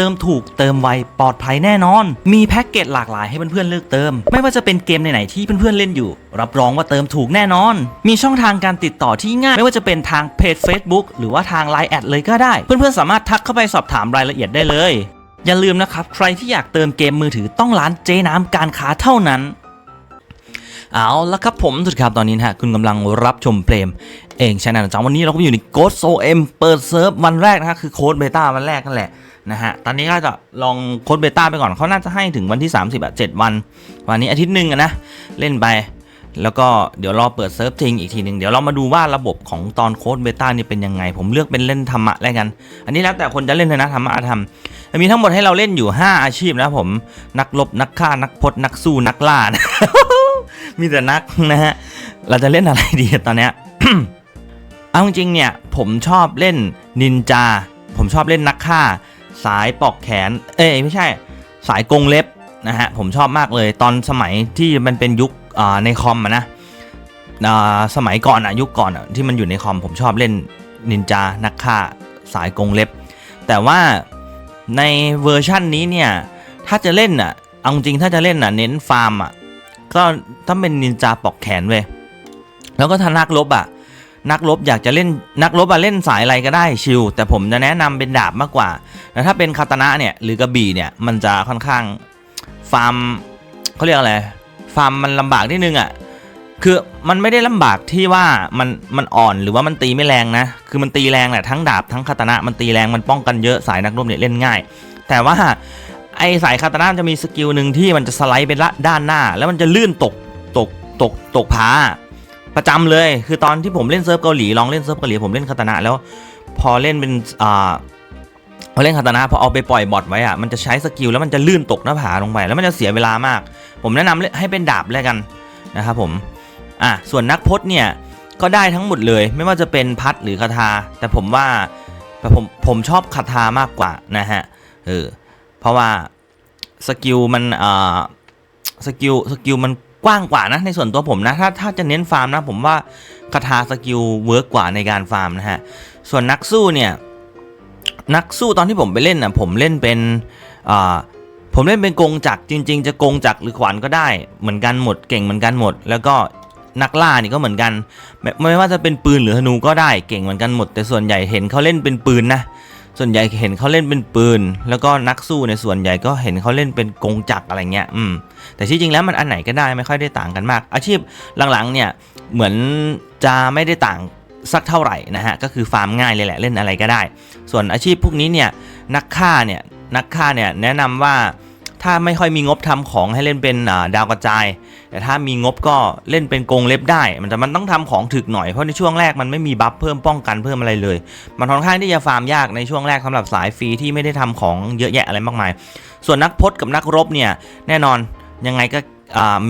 ติมถูกเติมไวปลอดภัยแน่นอน มีแพ็กเกจหลากหลายให้เพื่อนๆเลือกเติม ไม่ว่าจะเป็นเกมไหนๆที่เพื่อนๆเล่นอยู่ รับรองว่าเติมถูกแน่นอน มีช่องทางการติดต่อที่ง่าย ไม่ว่าจะเป็นทางเพจ Facebook หรือว่าทาง Line แอดเลยก็ได้ เพื่อนๆสามารถทักเข้าไปสอบถามรายละเอียดได้เลย อย่าลืมนะครับใครที่อยากเติมเกมมือถือต้องร้านเจน้ำการค้าเท่านั้นเอาละครับผมสุดครับตอนนี้นะฮะคุณกำลังรับชมเพลมเองใช่ไหมนะจ๊ะวันนี้เราก็อยู่ใน Ghost So M เปิดเซิร์ฟวันแรกนะฮะคือโค้ดเบต้าวันแรกนั่นแหละ นะฮะ ตอนนี้ก็จะลองโค้ดเบต้าไปก่อนเขาน่าจะให้ถึงวันที่ 30อะ7วัน วันนี้อาทิตย์หนึ่งอะนะ เล่นไป แล้วก็เดี๋ยวรอเปิดเซิร์ฟจริงอีกทีหนึ่งเดี๋ยวเรามาดูว่าระบบของตอนโค้ดเบต้านี่เป็นยังไง ผมเลือกเป็นเล่นธรรมะแล้วกัน อันนี้แล้วแต่คนจะเล่นเลยนะธรรมะธรรมมีทั้งหมดให้เราเล่นอยู่ 5 อาชีพนะผม นักรบนักฆ่านักพจนักสู้นักล่านะมีแต่นักนะฮะ เราจะเล่นอะไรดีตอนเนี้ยเอาจริงเนี่ยผมชอบเล่นนินจา ผมชอบเล่นนักฆ่า สายปอกแขน เอ้ยไม่ใช่ สายกรงเล็บนะฮะผมชอบมากเลยตอนสมัยที่มันเป็นยุคในคอมนะสมัยก่อนอะยุคก่อนอะที่มันอยู่ในคอมผมชอบเล่นนินจานักฆ่าสายกรงเล็บ แต่ว่าในเวอร์ชั่นนี้เนี่ยถ้าจะเล่นอะเอาจริงถ้าจะเล่นอะเน้นฟาร์มอะก็ถ้าเป็นนินจาปอกแขนเว้ยแล้วก็ถ้านักรบอะ นักรบอยากจะเล่นนักรบอะเล่นสายอะไรก็ได้ชิลแต่ผมจะแนะนำเป็นดาบมากกว่าแล้วถ้าเป็นคาตานะเนี่ยหรือกระบี่เนี่ยมันจะค่อนข้างฟาร์มเขาเรียกอะไรฟาร์มมันลำบากนิดนึงอะคือมันไม่ได้ลำบากที่ว่ามันมันอ่อนหรือว่ามันตีไม่แรงนะ คือมันตีแรงแหละทั้งดาบทั้งคาตานะมันตีแรงมันป้องกันเยอะสายนักรบเนี่ยเล่นง่าย แต่ว่าไอสายคาตานะจะมีสกิลหนึ่งที่มันจะสไลด์ไปละด้านหน้า แล้วมันจะลื่นตกตกตกตกผา ประจำเลย คือตอนที่ผมเล่นเซิร์ฟเกาหลีลองเล่นเซิร์ฟเกาหลีผมเล่นคาตานะแล้ว พอเล่นเป็นอ่าพอเล่นคาตานะพอเอาไปปล่อยบอทไว้อะมันจะใช้สกิลแล้วมันจะลื่นตกหน้าผาลงไป แล้วมันจะเสียเวลามาก ผมแนะนำให้เป็นดาบแล้วกันนะครับผมอะส่วนนักพจน์เนี่ยก็ได้ทั้งหมดเลย ไม่ว่าจะเป็นพัดหรือคาถาแต่ผมว่าแต่ผมผมชอบคาถามากกว่านะฮะเออเพราะว่าสกิลมันอ่าสกิลสกิลมัน กว้างกว่านะ ในส่วนตัวผมนะ ถ้าถ้าจะเน้นฟาร์มนะ ผมว่าคาถาสกิลเวิร์กกว่าในการฟาร์มนะฮะ ส่วนนักสู้เนี่ย นักสู้ตอนที่ผมไปเล่นนะผมเล่นเป็นอ่าผมเล่นเป็นกงจักรจริง ๆ จะกงจักรหรือขวานก็ได้เหมือนกันหมดเก่งเหมือนกันหมด แล้วก็นักล่านี่ก็เหมือนกันไมไม่ว่าจะเป็นปืนหรือธนูก็ได้เก่งเหมือนกันหมด แต่ส่วนใหญ่เห็นเขาเล่นเป็นปืนนะ ส่วนใหญ่เห็นเขาเล่นเป็นปืน แล้วก็นักสู้ในส่วนใหญ่ก็เห็นเขาเล่นเป็นกงจักรอะไรเงี้ยอืมแต่ที่จริงแล้วมันอันไหนก็ได้ไม่ค่อยได้ต่างกันมาก อาชีพหลังๆเนี่ยเหมือนจะไม่ได้ต่างสักเท่าไหร่นะฮะก็คือฟาร์มง่ายเลยแหละเล่นอะไรก็ได้ ส่วนอาชีพพวกนี้เนี่ยนักฆ่าเนี่ยนักฆ่าเนี่ยแนะนำว่า ถ้าไม่ค่อยมีงบทำของให้เล่นเป็นดาวกระจาย แต่ถ้ามีงบก็เล่นเป็นกงเล็บได้ มันแต่มันต้องทำของถึกหน่อยเพราะในช่วงแรกมันไม่มีบัฟเพิ่มป้องกันเพิ่มอะไรเลย มันค่อนข้างที่จะฟาร์มยากในช่วงแรกสำหรับสายฟรีที่ไม่ได้ทำของเยอะแยะอะไรมากมาย ส่วนนักพจน์กับนักรบเนี่ยแน่นอนยังไงก็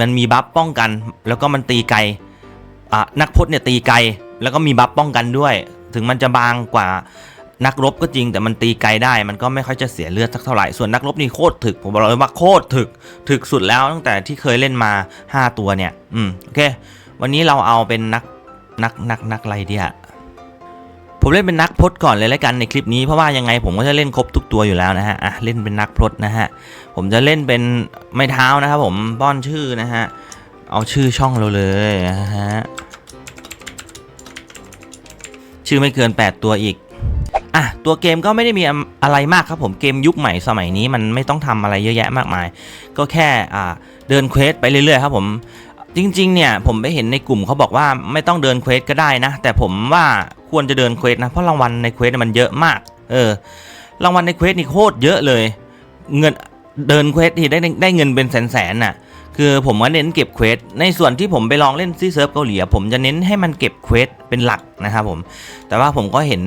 มันมีบัฟป้องกัน แล้วก็มันตีไกลนักพจน์เนี่ยตีไกลแล้วก็มีบัฟป้องกันด้วย ถึงมันจะบางกว่า นักรบก็จริงแต่มันตีไกลได้ มันก็ไม่ค่อยจะเสียเลือดสักเท่าไหร่ ส่วนนักรบนี่โคตรถึก ผมบอกเลยว่าโคตรถึก ถึกสุดแล้วตั้งแต่ที่เคยเล่นมา 5 ตัวเนี่ย อืม โอเค วันนี้เราเอาเป็นนัก นัก นัก นักไรเดีอะผมเล่นเป็นนักพจน์ก่อนเลยแล้วกันในคลิปนี้เพราะว่ายังไงผมก็จะเล่นครบทุกตัวอยู่แล้วนะฮะ อะเล่นเป็นนักพจน์นะฮะ ผมจะเล่นเป็นไม้เท้านะครับผมป้อนชื่อนะฮะ เอาชื่อช่องเราเลยนะฮะชชื่อไม่เกิน 8 ตัวอีก อะตัวเกมก็ไม่ได้มีอะไรมากครับผมเกมยุคใหม่สมัยนี้มันไม่ต้องทำอะไรเยอะแยะมากมาย ก็แค่อ่าเดินเควสไปเรื่อยๆครับผมจริงๆเนี่ยผมไปเห็นในกลุ่มเขาบอกว่าไม่ต้องเดินเควสก็ได้นะ แต่ผมว่าควรจะเดินเควสนะเพราะรางวัลในเควสมันเยอะมากเออรางวัลในเควสนี่โคตรเยอะเลย เงินเดินเควสที่ได้ได้เงินเป็นแสนๆน่ะคือผมก็เน้นเก็บเควสในส่วนที่ผมไปลองเล่นซีเซิร์ฟเกาหลีผมจะเน้นให้มันเก็บเควสเป็นหลักนะครับผมแต่ว่าผมก็เห็น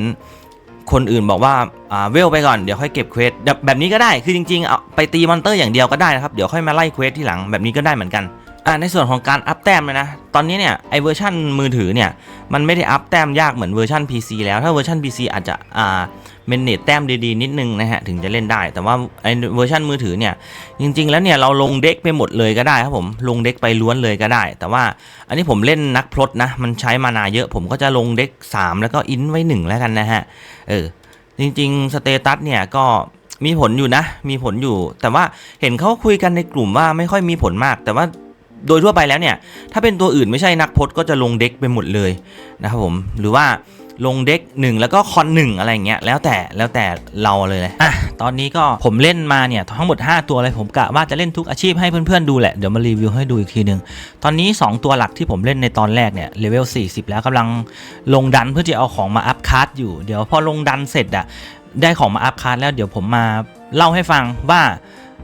คนอื่นบอกว่าอ่าเวลไปก่อนเดี๋ยวค่อยเก็บเควสแบบนี้ก็ได้คือจริงๆเอาไปตีมอนเตอร์อย่างเดียวก็ได้นะครับเดี๋ยวค่อยมาไล่เควสที่หลังแบบนี้ก็ได้เหมือนกันอ่าในส่วนของการอัพแต้มเลยนะ ตอนนี้เนี่ยไอเวอร์ชันมือถือเนี่ยมันไม่ได้อัพแต้มยากเหมือนเวอร์ชัน PC แล้วถ้าเวอร์ชัน PC อาจจะอ่า เมนเนตแต้มดีๆ นิดนึงนะฮะถึงจะเล่นได้ แต่ว่าไอเวอร์ชันมือถือเนี่ยจริง ๆ แล้วเนี่ยเราลงเด็กไปหมดเลยก็ได้ครับผมลงเด็กไปล้วนเลยก็ได้ แต่ว่าอันนี้ผมเล่นนักพรตนะมันใช้มานาเยอะ ผมก็จะลงเด็ก 3 แล้วก็อินไว้ 1 แล้วกันนะฮะเออจริงๆสเตตัสเนี่ยก็มีผลอยู่นะ มีผลอยู่ แต่ว่าเห็นเขาคุยกันในกลุ่มว่าไม่ค่อยมีผลมาก แต่ว่าโดยทั่วไปแล้วเนี่ย ถ้าเป็นตัวอื่นไม่ใช่นักพจน์ก็จะลงเด็กไปหมดเลยนะครับผม หรือว่า ลงเด็กหนึ่งแล้วก็คอนหนึ่งอะไรอย่างเงี้ยแล้วแต่แล้วแต่เราเลยเลยอะตอนนี้ก็ผมเล่นมาเนี่ยทั้งหมด 5 ตัวเลยผมกะว่าจะเล่นทุกอาชีพให้เพื่อนๆดูแหละเดี๋ยวมารีวิวให้ดูอีกทีหนึ่งตอนนี้ 2 ตัวหลักที่ผมเล่นในตอนแรกเนี่ยเลเวล40 แล้วกำลังลงดันเพื่อจะเอาของมาอัพคัสอยู่เดี๋ยวพอลงดันเสร็จอะได้ของมาอัพคัสแล้วเดี๋ยวผมมาเล่าให้ฟังว่า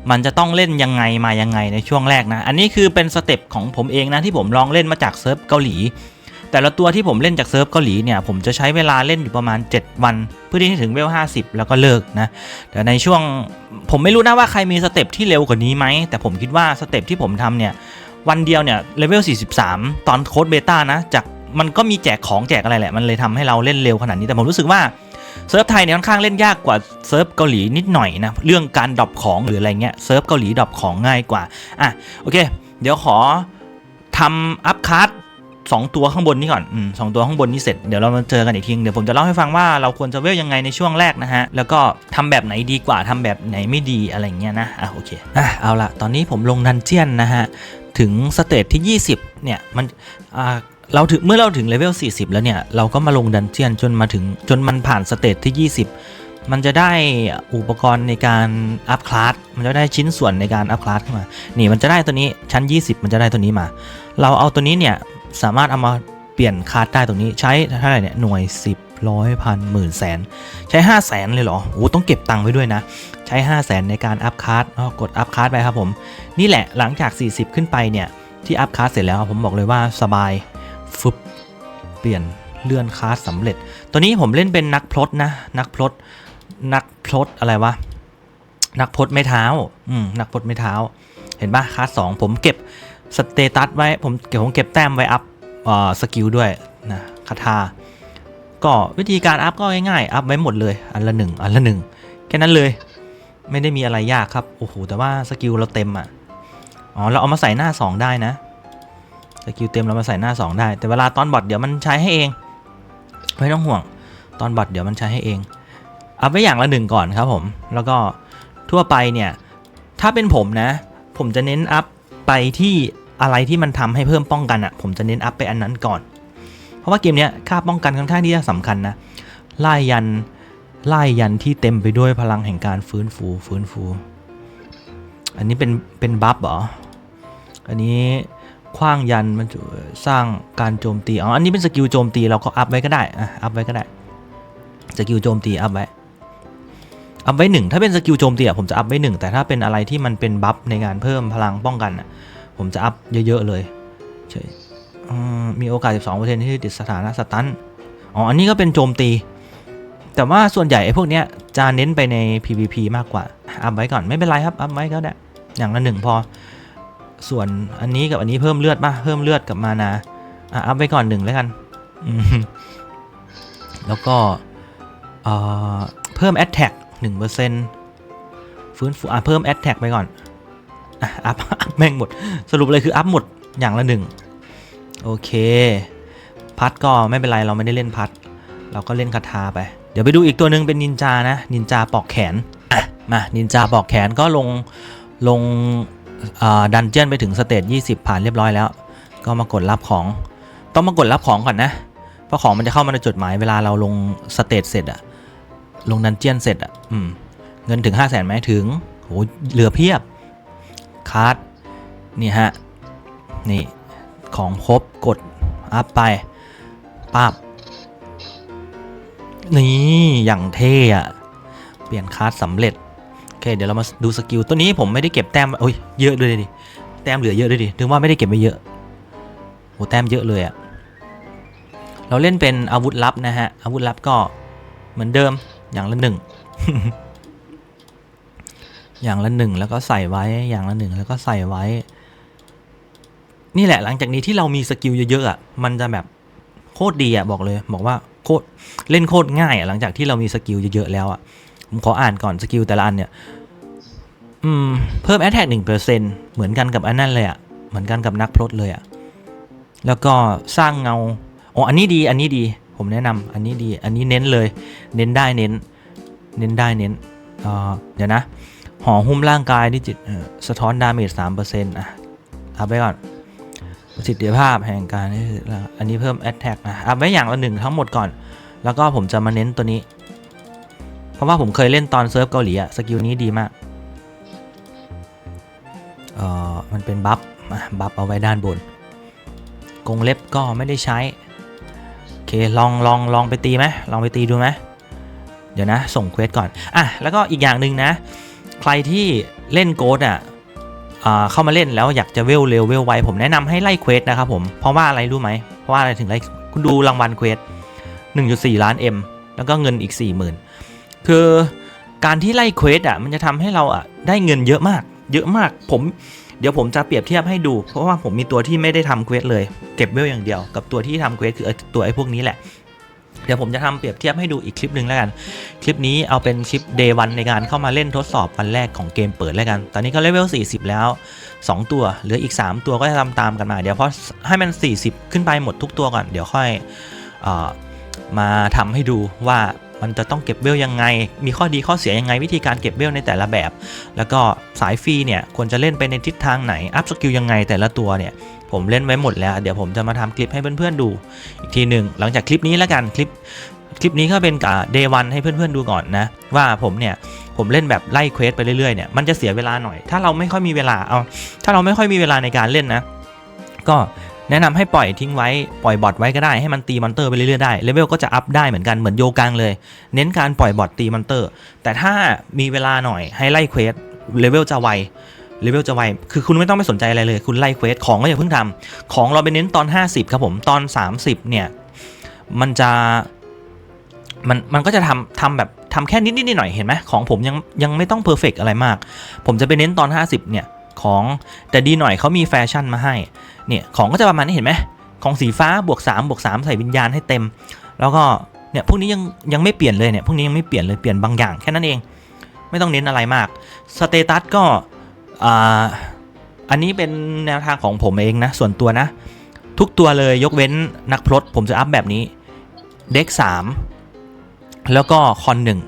มันจะต้องเล่นยังไงมายังไงในช่วงแรกนะ อันนี้คือเป็นสเต็ปของผมเองนะที่ผมลองเล่นมาจากเซิร์ฟเกาหลี แต่ละตัวที่ผมเล่นจากเซิร์ฟเกาหลีเนี่ยผมจะใช้เวลาเล่นอยู่ประมาณ 7 วัน เพื่อที่จะถึงเวล 50 แล้วก็เลิกนะแต่ในช่วงผมไม่รู้นะว่าใครมีสเต็ปที่เร็วกว่านี้ไหมแต่ผมคิดว่าสเต็ปที่ผมทำเนี่ยวันเดียวเนี่ยเลเวล 43 ตอนโค้ดเบต้านะจากมันก็มีแจกของแจกอะไรแหละมันเลยทำให้เราเล่นเร็วขนาดนี้แต่ผมรู้สึกว่าเซิร์ฟไทยเนี่ยค่อนข้างเล่นยากกว่าเซิร์ฟเกาหลีนิดหน่อยนะเรื่องการดรอปของหรืออะไรเงี้ยเซิร์ฟเกาหลีดรอปของง่ายกว่าอะโอเค เดี๋ยวขอทำอัพคัส สองตัวข้างบนนี้ก่อนอืมสองตัวข้างบนนี้เสร็จเดี๋ยวเรามาเจอกันอีกทีเดี๋ยวผมจะเล่าให้ฟังว่าเราควรจะเวลยังไงในช่วงแรกนะฮะแล้วก็ทำแบบไหนดีกว่าทำแบบไหนไม่ดีอะไรเงี้ยนะอะโอเคอะเอาละตอนนี้ผมลงดันเจียนนะฮะถึงสเตจที่ 20 เนี่ยมันอ่าเราถึงเมื่อเราถึงเลเวล 40 แล้วเนี่ย เราก็มาลงดันเจียนจนมาถึงจนมันผ่านสเตจที่ 20 มันจะได้อุปกรณ์ในการอัพคลาสมันจะได้ชิ้นส่วนในการอัพคลาสขึ้นมา นี่มันจะได้ตัวนี้ชั้น 20 มันจะได้ตัวนี้มา เราเอาตัวนี้เนี่ย สามารถเอามาเปลี่ยนคาร์ดได้ตรงนี้ใช้เท่าไหร่เนี่ยหน่วย 10ร้อยพันหมื่นแสนใช้ 5 0 0แสนเลยเหรอโอ้ต้องเก็บตังค์ไว้ด้วยนะ ใช้ 5 0 0แสนในการอัพคาร์ดกดอัพคาร์ดไปครับผม นี่แหละหลังจาก 40 ขึ้นไปเนี่ยที่อัพคาร์ดเสร็จแล้วผมบอกเลยว่าสบายฟึบเปลี่ยนเลื่อนคาร์ดสำเร็จ ตัวนี้ผมเล่นเป็นนักพลดนะ นักพลดนักพลดอะไรวะนักพลดไม่เท้าอืมนักพลดไม่เท้า เห็นปะคาร์ดสองผมเก็บ สเตตัสไว้ผมเก็บผมเก็บแต้มไว้อัพสกิลด้วยนะคาถาก็วิธีการอัพก็ง่ายๆ อัพไว้หมดเลย อันละหนึ่งอันละหนึ่งแค่นั้นเลย ไม่ได้มีอะไรยากครับ โอ้โห แต่ว่าสกิลเราเต็มอะ อ๋อ เราเอามาใส่หน้า 2 ได้นะ สกิลเต็มเรามาใส่หน้า 2 ได้ แต่เวลาตอนบอทเดี๋ยวมันใช้ให้เอง ไม่ต้องห่วง ตอนบอทเดี๋ยวมันใช้ให้เอง อัพไว้อย่างละหนึ่งก่อนครับผม แล้วก็ทั่วไปเนี่ย ถ้าเป็นผมนะ ผมจะเน้นอัพไปที่ อะไรที่มันทำให้เพิ่มป้องกันอะผมจะเน้นอัพไปอันนั้นก่อน เพราะว่าเกมเนี้ยค่าป้องกันค่อนข้างที่จะสำคัญนะไล่ยันไล่ยันที่เต็มไปด้วยพลังแห่งการฟื้นฟูฟื้นฟู อันนี้เป็นเป็นบัฟเหรออันนี้คว้างยันมันสร้างการโจมตีอ๋ออันนี้เป็นสกิลโจมตีเราก็อัพไว้ก็ได้อะอัพไว้ก็ได้สกิลโจมตีอัพไว้อัพไว้หนึ่งถ้าเป็นสกิลโจมตีอะผมจะอัพไว้หนึ่งแต่ถ้าเป็นอะไรที่มันเป็นบัฟในการเพิ่มพลังป้องกันอะ ผมจะอัพเยอะๆเลยใช่อืมมีโอกาส 12%ที่ติดสถานะสตันอ๋อ อันนี้ก็เป็นโจมตี แต่ว่าส่วนใหญ่ไอ้พวกเนี้ยจะเน้นไปใน PVP มากกว่า อัพไว้ก่อนไม่เป็นไรครับ อัพไว้ก็ได้ อย่างละหนึ่งพอ ส่วนอันนี้กับอันนี้เพิ่มเลือดป่ะ เพิ่มเลือดกับมานาอะอัพไว้ก่อนหนึ่งแล้วกัน แล้วก็เอ่อเพิ่ม Attack 1%ฟื้นฟูอะเพิ่ม Attack ไปก่อน อัพอัพแม่งหมด สรุปเลยคืออัพหมดอย่างละหนึ่งโอเค พัดก็ไม่เป็นไรเราไม่ได้เล่นพัด เราก็เล่นคาถาไป เดี๋ยวไปดูอีกตัวหนึ่งเป็นนินจานะ นินจาปอกแขนมานินจาปอกแขนก็ลงลงดันเจียนไปถึงสเตจ20 ผ่านเรียบร้อยแล้ว ก็มากดรับของ ต้องมากดรับของก่อนนะ เพราะของมันจะเข้ามาในจดหมายเวลาเราลงสเตจเสร็จอะลงดันเจียนเสร็จอะอเงินถึง 5 0 0แสนไหมถึงโหเหลือเพียบ คาร์ดนี่ฮะ นี่ ของครบกด อัพไปปับนี่อย่างเท่อะเปลี่ยนคาร์ดสำเร็จ โอเค เดี๋ยวเรามาดูสกิลตัวนี้ผมไม่ได้เก็บแต้มโอ้ยเยอะด้วยดิแต้มเหลือเยอะด้วยดิถึงว่าไม่ได้เก็บไว้เยอะโหแต้มเยอะเลยอะเราเล่นเป็นอาวุธลับนะฮะ อาวุธลับก็เหมือนเดิมอย่างละหนึ่ง อย่างละหนึ่งแล้วก็ใส่ไว้อย่างละหนึ่งแล้วก็ใส่ไว้ นี่แหละหลังจากนี้ที่เรามีสกิลเยอะๆอะมันจะแบบโคตรดีอะบอกเลย บอกว่าโคตรเล่นโคตรง่ายอะหลังจากที่เรามีสกิลเยอะๆแล้วอะผมขออ่านก่อนสกิลแต่ละอันเนี่ยอืมเพิ่มแอตแทกหนึ่งเปอร์เซ็นเหมือนกันกับอันนั้นเลยอะเหมือนกันกับนักพรตเลยอะแล้วก็สร้างเงาอ๋ออันนี้ดีอันนี้ดี ผมแนะนำอันนี้ดีอันนี้เน้นเลย เน้นได้เน้น เน้นได้เน้นเเดี๋ยวนะ ห่อหุ้มร่างกายดิจิตสะท้อนดาเมจสามเปอร์เซ็นต์อะอัพไว้ก่อนประสิทธิภาพแห่งการนี่คืออันนี้เพิ่ม Attack นะอัพไว้อย่างละหนึ่งทั้งหมดก่อน แล้วก็ผมจะมาเน้นตัวนี้ เพราะว่าผมเคยเล่นตอนเซิร์ฟเกาหลีอะสกิลนี้ดีมากเอ่อมันเป็นบัฟบัฟเอาไว้ด้านบน กงเล็บก็ไม่ได้ใช้ โอเค ลองลองลองไปตีไหมลองไปตีดูไหมเดี๋ยวนะ ส่งเควสก่อน อะ แล้วก็อีกอย่างหนึ่งนะ ใครที่เล่นโกดอะเข้ามาเล่นแล้วอยากจะเวลเร็วเวลไวผมแนะนำให้ไล่เควสนะครับผมเพราะว่าอะไรรู้ไหมเพราะว่าอะไรถึงไล่คุณดูรางวัลเควส1.4 ล้าน M แล้วก็เงินอีก 40,000 คือการที่ไล่เควสอะมันจะทำให้เราอะได้เงินเยอะมาก เยอะมากผมเดี๋ยวผมจะเปรียบเทียบให้ดู เพราะว่าผมมีตัวที่ไม่ได้ทำเควสเลย เก็บเวลอย่างเดียว กับตัวที่ทำเควสคือตัวไอ้พวกนี้แหละ ดี๋ยวผมจะทำเปรียบเทียบให้ดูอีกคลิปหนึ่งแล้วกัน คลิปนี้เอาเป็นคลิป day 1ในการเข้ามาเล่นทดสอบวันแรกของเกมเปิดแล้วกัน ตอนนี้ก็เลเวล 40 แล้ว 2 ตัว เหลืออีก 3 ตัวก็จะทำตามกันมา เดี๋ยวพอให้มัน 40 ขึ้นไปหมดทุกตัวก่อน เดี๋ยวค่อยออมาทำให้ดูว่า มันจะต้องเก็บเวลยังไง มีข้อดีข้อเสียยังไง วิธีการเก็บเวลในแต่ละแบบ แล้วก็สายฟรีเนี่ยควรจะเล่นไปในทิศทางไหน อัพสกิลยังไงแต่ละตัวเนี่ยผมเล่นไว้หมดแล้ว เดี๋ยวผมจะมาทำคลิปให้เพื่อนๆดู อีกทีหนึ่งหลังจากคลิปนี้แล้วกันคลิปคลิปนี้ก็เป็นกับ day 1ให้เพื่อนๆดูก่อนนะ ว่าผมเนี่ยผมเล่นแบบไล่เควสไปเรื่อยๆเนี่ยมันจะเสียเวลาหน่อย ถ้าเราไม่ค่อยมีเวลาเอาถ้าเราไม่ค่อยมีเวลาในการเล่นนะ ก็ แนะนำให้ปล่อยทิ้งไว้ปล่อยบอทไว้ก็ได้ให้มันตีมอนเตอร์ไปเรื่อยๆได้เลเวลก็จะอัพได้เหมือนกันเหมือนโยกังเลย เน้นการปล่อยบอทตีมอนเตอร์ แต่ถ้ามีเวลาหน่อยให้ไล่เควสเลเวลจะไวเลเวลจะไว คือคุณไม่ต้องไปสนใจอะไรเลย คุณไล่เควส ของก็อย่าเพิ่งทำของเราไปเน้นตอน 50 ครับผม ตอน 30 เนี่ย มันจะ มัน มันก็จะทำทำแบบทำแค่นิดนิดหน่อยเห็นไหม ของผมยัง ยังไม่ต้องเพอร์เฟกอะไรมาก ผมจะไปเน้นตอน 50 เนี่ย ของ แต่ดีหน่อยเขามีแฟชั่นมาให้ เนี่ยของก็จะประมาณนี้เห็นไหมของสีฟ้าบวก3บวก3ใส่วิญญาณให้เต็ม แล้วก็เนี่ยพวกนี้ยังยังไม่เปลี่ยนเลยเนี่ยพวกนี้ยังไม่เปลี่ยนเลยเปลี่ยนบางอย่างแค่นั้นเอง ไม่ต้องเน้นอะไรมากสเตตัสก็อ่าอันนี้เป็นแนวทางของผมเองนะส่วนตัวนะ ทุกตัวเลยยกเว้นนักพรตผมจะอัพแบบนี้เด็ก3แล้วก็คอนหนึ่ง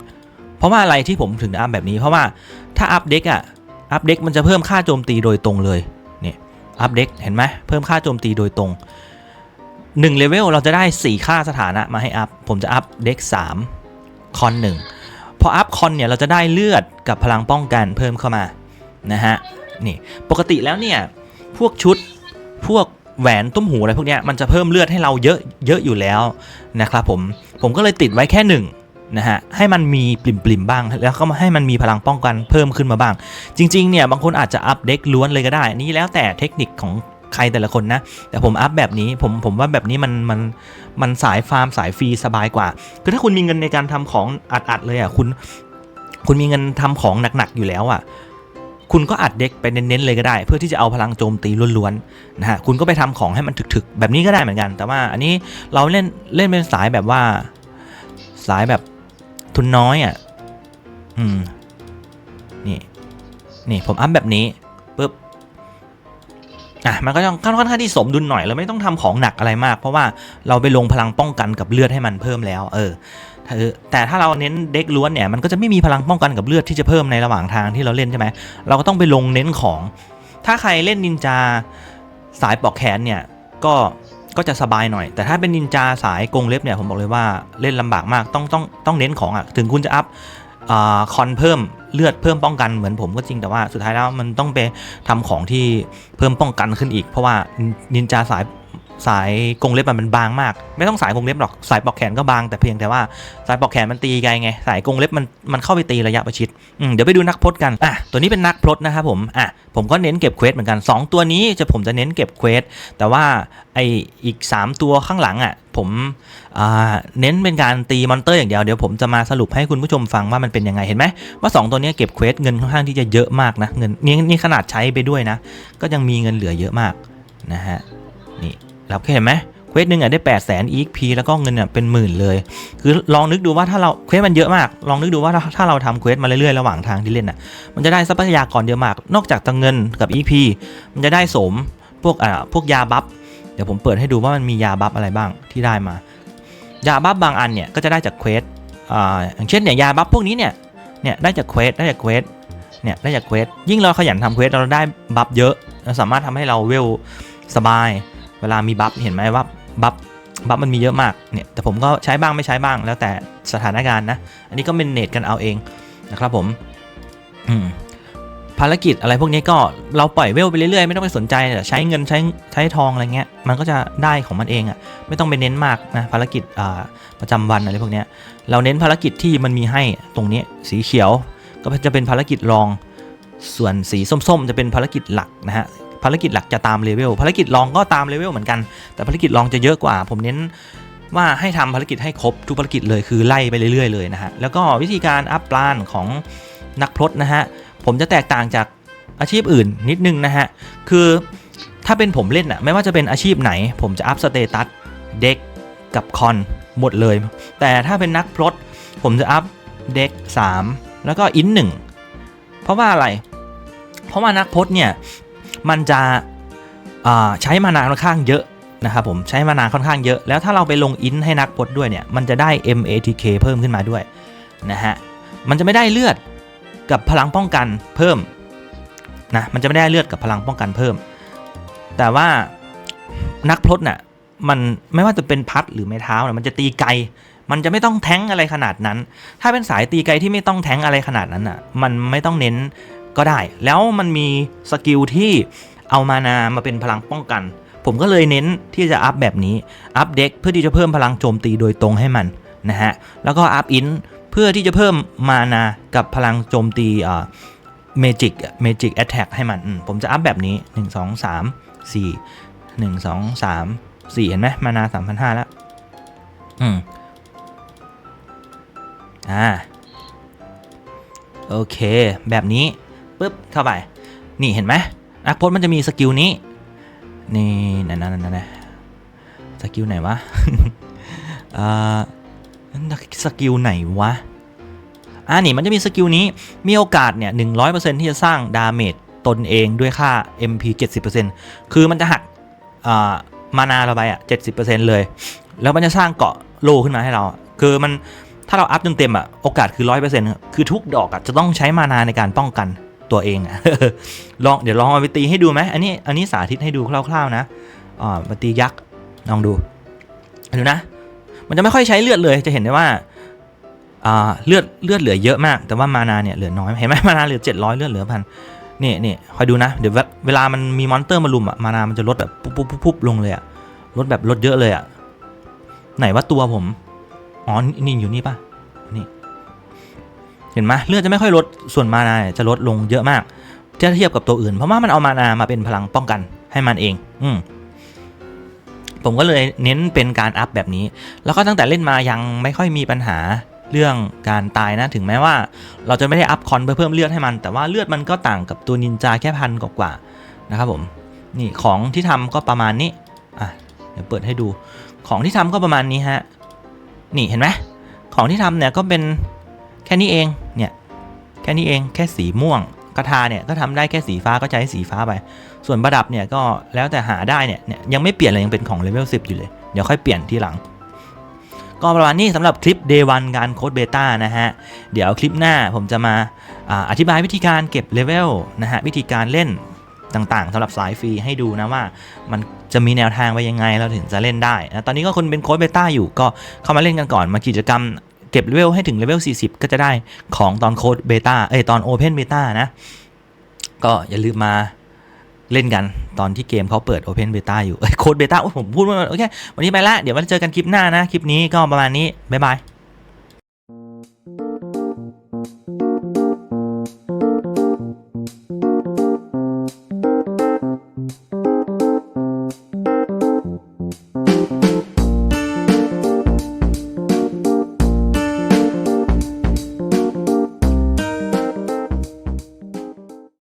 เพราะว่าอะไรที่ผมถึงอัพแบบนี้เพราะว่าถ้าอัพเด็กอะอัพเด็กมันจะเพิ่มค่าโจมตีโดยตรงเลย อัพเด็กเห็นไหมเพิ่มค่าโจมตีโดยตรง1เลเวลเราจะได้ 4 ค่าสถานะมาให้อัพ ผมจะอัพเด็ก3คอนหนึ่งพออัพคอนเนี่ยเราจะได้เลือดกับพลังป้องกันเพิ่มเข้ามานะฮะนี่ปกติแล้วเนี่ยพวกชุดพวกแหวนตุ้มหูอะไรพวกเนี้ยมันจะเพิ่มเลือดให้เราเยอะเยอะอยู่แล้วนะครับผมผมก็เลยติดไว้แค่ห นะฮะให้มันมีปริมๆบ้าง แล้วก็มาให้มันมีพลังป้องกันเพิ่มขึ้นมาบ้าง จริง ๆ เนี่ย บางคนอาจจะอัพเด็กล้วนเลยก็ได้ นี่แล้วแต่เทคนิคของใครแต่ละคนนะ แต่ผมอัพแบบนี้ผมผมว่าแบบนี้มันมันมันสายฟาร์มสายฟรีสบายกว่า คือถ้าคุณมีเงินในการทำของอัดๆเลยอะคุณ คุณมีเงินทำของหนักๆอยู่แล้วอะคุณก็อัดเด็กไปเน้นๆเลยก็ได้ เพื่อที่จะเอาพลังโจมตีล้วนๆนะฮะคุณก็ไปทำของให้มันถึกๆ แบบนี้ก็ได้เหมือนกัน แต่ว่าอันนี้เราเล่นเล่นเป็นสายแบบว่าสายแบบ ทุนน้อยอะ อืม นี่ นี่ผมอัพแบบนี้ปุ๊บ อะ มันก็ต้องค่อนข้างที่สมดุลหน่อย เราไม่ต้องทำของหนักอะไรมาก เพราะว่าเราไปลงพลังป้องกันกับเลือดให้มันเพิ่มแล้วเออเออแต่ถ้าเราเน้นเด็กล้วนเนี่ย มันก็จะไม่มีพลังป้องกันกับเลือดที่จะเพิ่มในระหว่างทางที่เราเล่นใช่ไหม เราก็ต้องไปลงเน้นของ ถ้าใครเล่นนินจาสายปอกแขนเนี่ย ก็ ก็จะสบายหน่อย แต่ถ้าเป็นนินจาสายกงเล็บเนี่ยผมบอกเลยว่าเล่นลำบากมากต้องต้องต้องเน้นของอะถึงคุณจะอัพอคอนเพิ่มเลือดเพิ่มป้องกันเหมือนผมก็จริงแต่ว่าสุดท้ายแล้วมันต้องไปทำของที่เพิ่มป้องกันขึ้นอีก เพราะว่านินจาสาย สายกรงเล็บมันบางมาก ไม่ต้องสายกรงเล็บหรอกสายปลอกแขนก็บางแต่เพียงแต่ว่าสายปลอกแขนมันตีไกลไง สายกรงเล็บมันมันเข้าไปตีระยะประชิดอเดี๋ยวไปดูนักพรตกันอะตัวนี้เป็นนักพรตนะครับผมอะผมก็เน้นเก็บเควสเหมือนกันสองตัวนี้จะผมจะเน้นเก็บเควสแต่ว่าไออีก 3 ตัวข้างหลังอะผมเน้นเป็นการตีมอนเตอร์อย่างเดียวเดี๋ยวผมจะมาสรุปให้คุณผู้ชมฟังว่ามันเป็นยังไงเห็นไหมว่า 2 ตัวนี้เก็บเควสเงินค่อนข้างที่จะเยอะมากนะเงินนี่นี่ขนาดใช้ไปด้วยนะ ก็ยังมีเงินเหลือเยอะมากนะฮะนี่ เราเห็นไหมเควสหนึ่งอะได้8 0 0 0 0 0 EXP แล้วก็เงินอะเป็นหมื่นเลย คือลองนึกดูว่าถ้าเราเควสมันเยอะมาก ลองนึกดูว่าถ้าเราทำเควสมาเรื่อยๆ ระหว่างทางที่เล่นอะ มันจะได้ทรัพยากรเยอะมาก นอกจากตังเงินกับ EP มันจะได้สมพวกอ่าพวกยาบัฟ เดี๋ยวผมเปิดให้ดูว่ามันมียาบัฟอะไรบ้างที่ได้มา ยาบัฟบางอันเนี่ยก็จะได้จากเควสอ่าอย่างเช่นเนี่ยยาบัฟพวกนี้เนี่ยเนี่ยได้จากเควสได้จากเควสเนี่ยได้จากเควสยิ่งเราขยันทำเควสเราได้บัฟเยอะเราสามารถทำให้เราเวลสบาย เวลามีบัฟเห็นไหมว่าบัฟบัฟมันมีเยอะมากเนี่ยแต่ผมก็ใช้บ้างไม่ใช้บ้างแล้วแต่สถานการณ์นะ อันนี้ก็เป็นเนตกันเอาเองนะครับผมภารกิจอะไรพวกนี้ก็เราปล่อยเวลไปเรื่อยๆ ไม่ต้องไปสนใจแต่ใช้เงินใช้ใช้ทองอะไรเงี้ยมันก็จะได้ของมันเองอะ่ะไม่ต้องไปเน้นมากนะภารกิจอ่าประจำวันอะไรพวกเนี้ยเราเน้นภารกิจที่มันมีให้ตรงนี้สีเขียว ก็จะเป็นภารกิจรองส่วนสีส้มๆ จะเป็นภารกิจหลักนะฮะ ภารกิจหลักจะตามเลเวลภารกิจรองก็ตามเลเวลเหมือนกัน แต่ภารกิจรองจะเยอะกว่า ผมเน้นว่าให้ทำภารกิจให้ครบทุกภารกิจเลยคือไล่ไปเรื่อยๆเลยนะฮะแล้วก็วิธีการอัพปลานของนักพรตนะฮะผมจะแตกต่างจากอาชีพอื่นนิดนึงนะฮะคือถ้าเป็นผมเล่นอะไม่ว่าจะเป็นอาชีพไหน ผมจะอัพสเตตัสเด็กกับคอนหมดเลย แต่ถ้าเป็นนักพรตผมจะอัพเด็ก3แล้วก็อินหนึ่งเพราะว่าอะไร เพราะว่านักพรตเนี่ย มันจะใช้มานานค่อนข้างเยอะนะครับผมใช้มานานค่อนข้างเยอะ แล้วถ้าเราไปลงอินให้นักพรตด้วยเนี่ยมันจะได้ MATK เพิ่มขึ้นมาด้วยนะฮะมันจะไม่ได้เลือดกับพลังป้องกันเพิ่มนะมันจะไม่ได้เลือดกับพลังป้องกันเพิ่ม แต่ว่านักพรตน่ะมันไม่ว่าจะเป็นพัดหรือไม้เท้าเนี่ยมันจะตีไกล มันจะไม่ต้องแท้งอะไรขนาดนั้น ถ้าเป็นสายตีไกลที่ไม่ต้องแท้งอะไรขนาดนั้นอะ มันไม่ต้องเน้น ก็ได้ แล้วมันมีสกิลที่เอามานามาเป็นพลังป้องกัน ผมก็เลยเน้นที่จะอัพแบบนี้ อัพเด็กเพื่อที่จะเพิ่มพลังโจมตีโดยตรงให้มันนะฮะ แล้วก็อัพอินเพื่อที่จะเพิ่มมานากับพลังโจมตีอ่าเมจิกเมจิกแอตแทกให้มัน ผมจะอัพแบบนี้ 1 2 3 4 1 2 3 4 เห็นไหมมานา3,500 แล้ว อืม อ่า โอเค แบบนี้ ปุ๊บเข้าไป นี่เห็นไหมนักพจน์มันจะมีสกิลนี้ นี่นั่นนั่นนั่นนะสกิลไหนวะเอ่าสกิลไหนวะอ่านี่มันจะมีสกิลนี้ มีโอกาสเนี่ย100%ที่จะสร้างดาเมจตนเองด้วยค่า MP 70%คือมันจะหักมานาเราไปอะ 70%เลย แล้วมันจะสร้างเกาะโลขึ้นมาให้เรา คือมันถ้าเราอัพจนเต็มอะ โอกาสคือ 100%คือทุกดอกอะจะต้องใช้มานาในการป้องกัน ตัวเองอะลองเดี๋ยวลองเอาไปตีให้ดูไหมอันนี้อันนี้สาธิตให้ดูคร่าวๆนะอ่ามาตียักษ์ลองดูดูนะ มันจะไม่ค่อยใช้เลือดเลยจะเห็นได้ว่าอ่าเลือดเลือดเหลือเยอะมาก แต่ว่ามานาเนี่ยเหลือน้อยเห็นไหมมานาเหลือ 700 เลือดเหลือพันนี่นี่คอยดูนะ เดี๋ยวเวลามันมีมอนเตอร์มาลุมอะมานามันจะลดแบบปุ๊บปุ๊บปุ๊บลงเลยอะลดแบบลดเยอะเลยอะไหนว่าตัวผมอ๋อนี่อยู่นี่ป่ะ เห็นไหมเลือดจะไม่ค่อยลดส่วนมานาเนี่ยจะลดลงเยอะมากถ้าเทียบกับตัวอื่น เพราะว่ามันเอามานามาเป็นพลังป้องกันให้มันเอง อืมผมก็เลยเน้นเป็นการอัพแบบนี้ แล้วก็ตั้งแต่เล่นมายังไม่ค่อยมีปัญหาเรื่องการตายนะถึงแม้ว่า เราจะไม่ได้อัพคอนเพื่อเพิ่มเลือดให้มัน แต่ว่าเลือดมันก็ต่างกับตัวนินจาแค่พันกว่านะครับผมนี่ของที่ทำก็ประมาณนี้อะเดี๋ยวเปิดให้ดูของที่ทำก็ประมาณนี้ฮะนี่เห็นไหมของที่ทำเนี่ยก็เป็น ค่นี้เองเนี่ยแค่นี้เองแค่สีม่วงกระทาเนี่ยก็ทำได้แค่สีฟ้าก็ใช้สีฟ้าไป ส่วนประดับเนี่ยก็แล้วแต่หาได้เนี่ยเนี่ยยังไม่เปลี่ยนเลยยังเป็นของเลเวล10 อยู่เลย เดี๋ยวค่อยเปลี่ยนทีหลัง ก็ประมาณนี้สำหรับคลิป Day 1การโค้ดเบต้านะฮะ เดี๋ยวคลิปหน้าผมจะมาอาอธิบายวิธีการเก็บเลเวลนะฮะวิธีการเล่นต่างๆสำหรับสายฟรีให้ดูนะว่ามันจะมีแนวทางไปยังไงเราถึงจะเล่นได้นะตอนนี้ก็คนเป็นโค้ดเบต้าอยู่ก็เข้ามาเล่นกันก่อนมากิจกรรม เก็บเลเวลให้ถึงเลเวล 40 ก็จะได้ของตอนโค้ดเบต้าเอ้ยตอนโอเพนเบต้านะ ก็อย่าลืมมาเล่นกันตอนที่เกมเขาเปิด Open Beta อยู่โค้ดเบต้าผมพูดว่าโอเค วันนี้ไปละ เดี๋ยวมาเจอกันคลิปหน้านะ คลิปนี้ก็ประมาณนี้ บ๊ายบาย